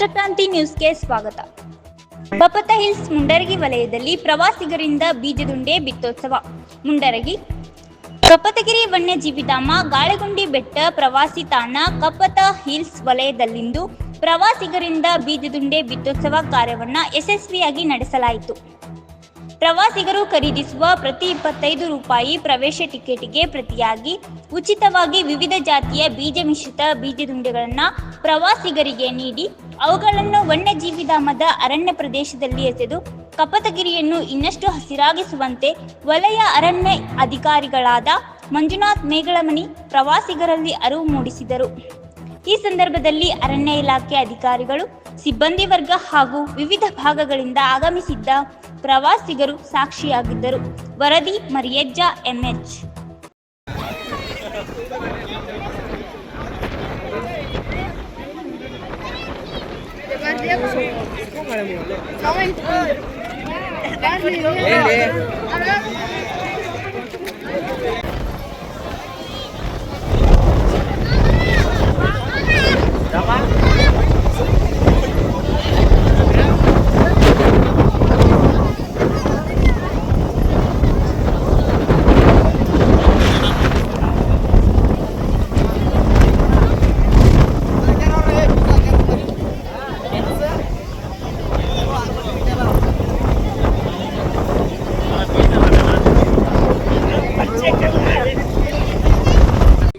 ರಾಷ್ಟ್ರಕ್ರಾಂತಿ ನ್ಯೂಸ್ಗೆ ಸ್ವಾಗತ. ಬಪತ ಹಿಲ್ಸ್ ಮುಂಡರಗಿ ವಲಯದಲ್ಲಿ ಪ್ರವಾಸಿಗರಿಂದ ಬೀಜದುಂಡೆ ಬಿತ್ತೋತ್ಸವ. ಮುಂಡರಗಿ ಕಪ್ಪತಗಿರಿ ವನ್ಯಜೀವಿಧಾಮ ಗಾಳಿಗುಂಡಿ ಬೆಟ್ಟ ಪ್ರವಾಸಿ ತಾಣ ಕಪ್ಪತ ಹಿಲ್ಸ್ ವಲಯದಲ್ಲಿಂದು ಪ್ರವಾಸಿಗರಿಂದ ಬೀಜದುಂಡೆ ಬಿತ್ತೋತ್ಸವ ಕಾರ್ಯವನ್ನು ಯಶಸ್ವಿಯಾಗಿ ನಡೆಸಲಾಯಿತು. ಪ್ರವಾಸಿಗರು ಖರೀದಿಸುವ ಪ್ರತಿ ಇಪ್ಪತ್ತೈದು ರೂಪಾಯಿ ಪ್ರವೇಶ ಟಿಕೆಟ್ಗೆ ಪ್ರತಿಯಾಗಿ ಉಚಿತವಾಗಿ ವಿವಿಧ ಜಾತಿಯ ಬೀಜ ಮಿಶ್ರಿತ ಬೀಜದುಂಡೆಗಳನ್ನು ಪ್ರವಾಸಿಗರಿಗೆ ನೀಡಿ ಅವುಗಳನ್ನು ವನ್ಯಜೀವಿಧಾಮದ ಅರಣ್ಯ ಪ್ರದೇಶದಲ್ಲಿ ಎಸೆದು ಕಪತಗಿರಿಯನ್ನು ಇನ್ನಷ್ಟು ಹಸಿರಾಗಿಸುವಂತೆ ವಲಯ ಅರಣ್ಯ ಅಧಿಕಾರಿಗಳಾದ ಮಂಜುನಾಥ್ ಮೇಗಳಮನಿ ಪ್ರವಾಸಿಗರಲ್ಲಿ ಅರಿವು ಮೂಡಿಸಿದರು. ಈ ಸಂದರ್ಭದಲ್ಲಿ ಅರಣ್ಯ ಇಲಾಖೆ ಅಧಿಕಾರಿಗಳು, ಸಿಬ್ಬಂದಿ ವರ್ಗ ಹಾಗೂ ವಿವಿಧ ಭಾಗಗಳಿಂದ ಆಗಮಿಸಿದ್ದ ಪ್ರವಾಸಿಗರು ಸಾಕ್ಷಿಯಾಗಿದ್ದರು. ವರದಿ ಮರಿಯಜ್ಜ ಎಂಎಚ್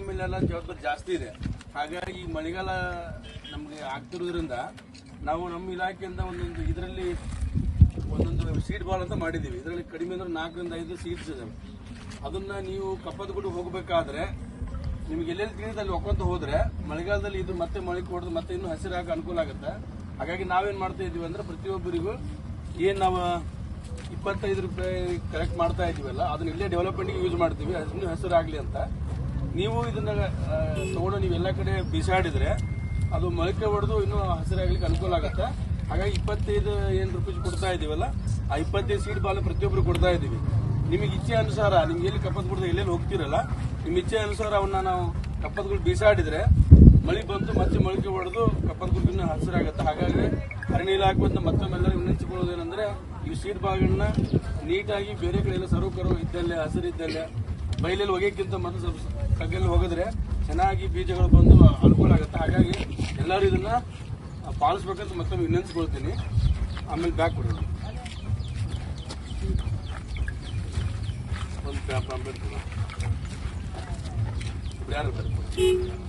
ಮೇಲೆಲ್ಲ ಜವಾಬ್ದಾರಿ ಜಾಸ್ತಿ ಇದೆ ಹಾಗಾಗಿ ಮಳೆಗಾಲ ನಮಗೆ ಆಗ್ತಿರೋದ್ರಿಂದ ನಾವು ನಮ್ಮ ಇಲಾಖೆಯಿಂದ ಒಂದೊಂದು ಇದರಲ್ಲಿ ಒಂದೊಂದು ಸೀಟ್ ಬಾಲ್ ಅಂತ ಮಾಡಿದ್ದೀವಿ. ಇದರಲ್ಲಿ ಕಡಿಮೆ ಅಂದ್ರೆ ನಾಲ್ಕರಿಂದ ಐದು ಸೀಟ್ಸ್ ಇದಾವೆ. ಅದನ್ನ ನೀವು ಕಪ್ಪದಗುಡು ಹೋಗಬೇಕಾದ್ರೆ ನಿಮ್ಗೆ ಎಲ್ಲೆಲ್ಲಿ ತಿಳಿದ ಅಲ್ಲಿ ಒಕ್ಕೊಂತ ಹೋದ್ರೆ ಮಳೆಗಾಲದಲ್ಲಿ ಇದು ಮತ್ತೆ ಮಳೆ ಕೊಡೋದು ಮತ್ತೆ ಇನ್ನೂ ಹಸಿರಾಗ ಅನುಕೂಲ ಆಗುತ್ತೆ. ಹಾಗಾಗಿ ನಾವೇನು ಮಾಡ್ತಾ ಇದ್ದೀವಿ ಅಂದ್ರೆ ಪ್ರತಿಯೊಬ್ಬರಿಗೂ ಏನು ನಾವು ಇಪ್ಪತ್ತೈದು ರೂಪಾಯಿ ಕಲೆಕ್ಟ್ ಮಾಡ್ತಾ ಇದೀವಲ್ಲ, ಅದನ್ನ ಇಲ್ಲೇ ಡೆವಲಪ್ಮೆಂಟ್ಗೆ ಯೂಸ್ ಮಾಡ್ತೀವಿ. ಅದನ್ನು ಹೆಸರಾಗ್ಲಿ ಅಂತ. ನೀವು ಇದನ್ನ ತಗೊಂಡು ನೀವು ಎಲ್ಲ ಕಡೆ ಬಿಸಾಡಿದ್ರೆ ಅದು ಮೊಳಕೆ ಹೊಡೆದು ಇನ್ನೂ ಹಸಿರಾಗ್ಲಿಕ್ಕೆ ಅನುಕೂಲ ಆಗುತ್ತೆ. ಹಾಗಾಗಿ ಇಪ್ಪತ್ತೈದು ಏನು ರೂಪಾಯಿ ಕೊಡ್ತಾ ಇದೀವಲ್ಲ, ಆ ಇಪ್ಪತ್ತೈದು ಸೀಟ್ ಬಾಲ್ ಪ್ರತಿಯೊಬ್ಬರು ಕೊಡ್ತಾ ಇದ್ದೀವಿ ನಿಮಗೆ ಇಚ್ಛೆ ಅನುಸಾರ, ನಿಮ್ಗೆ ಎಲ್ಲಿ ಕಪ್ಪತ್ ಕೊಡ್ತಾ ಎಲ್ಲೆಲ್ಲಿ ಹೋಗ್ತಿರಲ್ಲ, ನಿಮ್ಮ ಇಚ್ಛೆ ಅನುಸಾರ ಅವನ್ನ ನಾವು ಕಪ್ಪತ್ಗಳು ಬೀಸಾಡಿದ್ರೆ, ಮಳೆ ಬಂದು ಮತ್ತೆ ಮೊಳಕೆ ಹೊಡೆದು ಕಪ್ಪತ್ಗಳು ಇನ್ನೂ ಹಸಿರಾಗುತ್ತೆ. ಹಾಗಾಗಿ ಅರಣ್ಯ ಇಲಾಖೆ ಅಂತ ಮತ್ತೊಮ್ಮೆಲ್ಲರೂ ವಿನಂತಿಕೊಳ್ಳೋದೇನೆಂದ್ರೆ ಈ ಸೀಟ್ ಬಾಲ್ಗಳನ್ನ ನೀಟಾಗಿ ಬೇರೆ ಕಡೆ ಎಲ್ಲ ಸರ್ವಕರು ಇದ್ದಲ್ಲೇ, ಹಸಿರಿದ್ದಲ್ಲೇ ಬೈಲಲ್ಲಿ ಒಗೆಯಕ್ಕಿಂತ ಮೊದಲು ಸ್ವಲ್ಪ ಕಗ್ಗಲ್ಲಿ ಹೋಗಿದ್ರೆ ಚೆನ್ನಾಗಿ ಬೀಜಗಳು ಬಂದು ಅನುಕೂಲ ಆಗುತ್ತೆ. ಹಾಗಾಗಿ ಎಲ್ಲರೂ ಇದನ್ನ ಪಾಲಿಸ್ಬೇಕಂತ ಮತ್ತೊಮ್ಮೆ ವಿನಂತಿಸ್ಕೊಳ್ತೀನಿ. ಆಮೇಲೆ ಬ್ಯಾಕ್ ಕೊಡೋಣ. ಒಂದು ಅಂಬೇಡ್ಕರ್ ಯಾರು ಬರ್ತಾರೆ?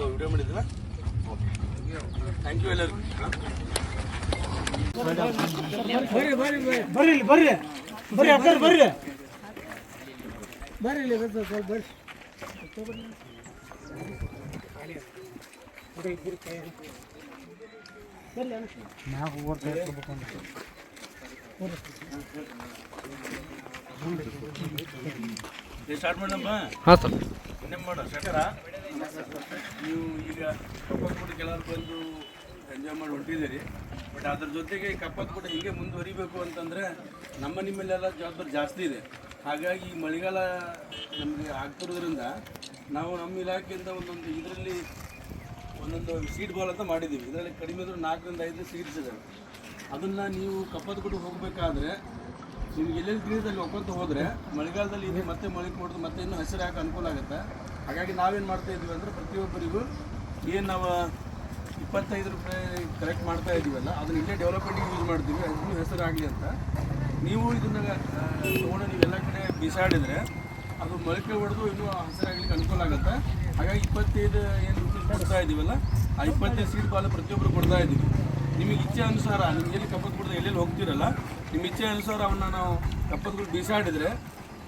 ಯಾಕೋ ವಿಡಿಯೋ ಮಾಡಿದ್ದೀರಾ? ಥ್ಯಾಂಕ್ ಯು ಎಲ್ಲರಿಗೂ ಬರ್ರಿ ಬರ್ರಿ ಬರ್ರಿ ಬರ್ರಿ ಬರ್ರಿ ಇಲ್ಲಿ ಬರ್ರಿ ಬರ್ರಿ ಅಕ್ಕರ್ ಬರ್ರಿ ಬರ್ರಿ ಸ್ವಲ್ಪ ಬರ್ರಿ ಸ್ಟಾರ್ಟ್ ಮಾಡಮ್ಮ ಹಾಂ ಸರ್. ಇನ್ನೇನು ಮಾಡೋ ಶಟರ ನೀವು ಈಗ ಕಪ್ಪತ್ಕೂಟ ಕೆಲವರು ಬಂದು ಎಂಜಾಯ್ ಮಾಡಿ ಹೊಂಟಿದ್ದೀರಿ. ಬಟ್ ಅದ್ರ ಜೊತೆಗೆ ಕಪ್ಪತ್ಕೂಟ ಹೀಗೆ ಮುಂದುವರಿಬೇಕು ಅಂತಂದರೆ ನಮ್ಮ ನಿಮ್ಮಲ್ಲೆಲ್ಲ ಜವಾಬ್ದಾರಿ ಜಾಸ್ತಿ ಇದೆ. ಹಾಗಾಗಿ ಈ ಮಳೆಗಾಲ ನಮಗೆ ಆಗ್ತಿರೋದ್ರಿಂದ ನಾವು ನಮ್ಮ ಇಲಾಖೆಯಿಂದ ಒಂದೊಂದು ಇದರಲ್ಲಿ ಒಂದೊಂದು ಸೀಟ್ ಬಾಲ್ ಅಂತ ಮಾಡಿದ್ದೀವಿ. ಇದರಲ್ಲಿ ಕಡಿಮೆ ಅಂದ್ರೆ ನಾಲ್ಕರಿಂದ ಐದು ಸೀಟ್ಸ್ ಇದ್ದಾವೆ ಅದನ್ನು ನೀವು ಕಪ್ಪತ್ಕೂಟ ಹೋಗಬೇಕಾದ್ರೆ ನಿಮ್ಗೆ ಎಲ್ಲೆಲ್ಲಿ ತಿಳಿದಲ್ಲಿ ಒಪ್ಪಂತ ಹೋದರೆ ಮಳೆಗಾಲದಲ್ಲಿ ಇದು ಮತ್ತೆ ಮಳೆ ಕೊಡೋದು ಮತ್ತೆ ಇನ್ನೂ ಹಸಿರಾಗ ಅನುಕೂಲ ಆಗುತ್ತೆ. ಹಾಗಾಗಿ ನಾವೇನು ಮಾಡ್ತಾ ಇದ್ದೀವಿ ಅಂದರೆ ಪ್ರತಿಯೊಬ್ಬರಿಗೂ ಏನು ನಾವು ಇಪ್ಪತ್ತೈದು ರೂಪಾಯಿ ಕಲೆಕ್ಟ್ ಮಾಡ್ತಾ ಇದ್ದೀವಲ್ಲ ಅದನ್ನ ಇಲ್ಲೇ ಡೆವಲಪ್ಮೆಂಟಿಗೆ ಯೂಸ್ ಮಾಡ್ತೀವಿ ಅದನ್ನು ಹೆಸರಾಗಲಿ ಅಂತ. ನೀವು ಇದನ್ನ ನೀವು ಎಲ್ಲ ಕಡೆ ಬಿಸಾಡಿದರೆ ಅದು ಮೊಳಕೆ ಹೊಡೆದು ಇನ್ನೂ ಹೆಸರಾಗಲಿಕ್ಕೆ ಅನುಕೂಲ ಆಗುತ್ತೆ. ಹಾಗಾಗಿ ಇಪ್ಪತ್ತೈದು ಏನು ರೂಪಾಯಿ ಕೊಡ್ತಾ ಇದ್ದೀವಲ್ಲ ಆ ಇಪ್ಪತ್ತೈದು ಸೀಟ್ ಬಾಲ್ ಪ್ರತಿಯೊಬ್ಬರು ಕೊಡ್ತಾ ಇದ್ದೀವಿ ನಿಮಗೆ ಇಚ್ಛೆ ಅನುಸಾರ, ನಿಮ್ಗೆ ಎಲ್ಲಿ ಕಪ್ಪತ್ತು ಕೊಡದೆ ಎಲ್ಲೆಲ್ಲಿ ಹೋಗ್ತಿರಲ್ಲ, ನಿಮ್ಮ ಇಚ್ಛೆ ಅನುಸಾರ ಅವನ್ನ ನಾವು ಕಪ್ಪತ್ಗಳು ಬೀಸಾಡಿದ್ರೆ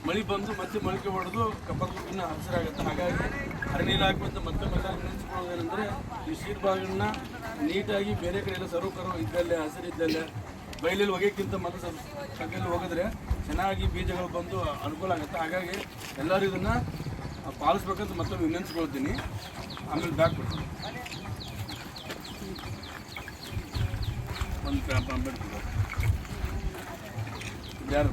ಮಳೆ ಬಂದು ಮತ್ತೆ ಮೊಳಕೆ ಹೊಡೆದು ಕಪ್ಪತ್ಗಳು ಇನ್ನೂ ಹಸಿರಾಗುತ್ತೆ ಹಾಗಾಗಿ ಅರಣ್ಯ ಇಲಾಖೆ ಮತ್ತೆ ಮತ್ತೆ ವಿನಂತಿಕೊಳ್ಳೋದೇನೆಂದರೆ ಈ ಸೀಟ್ ಬಾಲ್ಗಳನ್ನ ನೀಟಾಗಿ ಬೇರೆ ಕಡೆ ಎಲ್ಲ ಸರ್ವ್ ಕರು ಇದ್ದಲ್ಲೇ ಹಸಿರಿದ್ದಲ್ಲೇ ಬಯಲಲ್ಲಿ ಹೋಗೋಕ್ಕಿಂತ ಮತ್ತೆ ಸ್ವಲ್ಪ ಕಗ್ಗಲ್ಲಿ ಹೋಗಿದ್ರೆ ಚೆನ್ನಾಗಿ ಬೀಜಗಳು ಬಂದು ಅನುಕೂಲ ಆಗುತ್ತೆ. ಹಾಗಾಗಿ ಎಲ್ಲರೂ ಇದನ್ನ ಪಾಲಿಸ್ಬೇಕಂತ ಮತ್ತೊಮ್ಮೆ ವಿನಂತಿಸ್ಕೊಳ್ತೀನಿ. ಆಮೇಲೆ ಬ್ಯಾಕ್ ಕೊಡ್ತೀನಿ. ಒಂದು ಯಾರು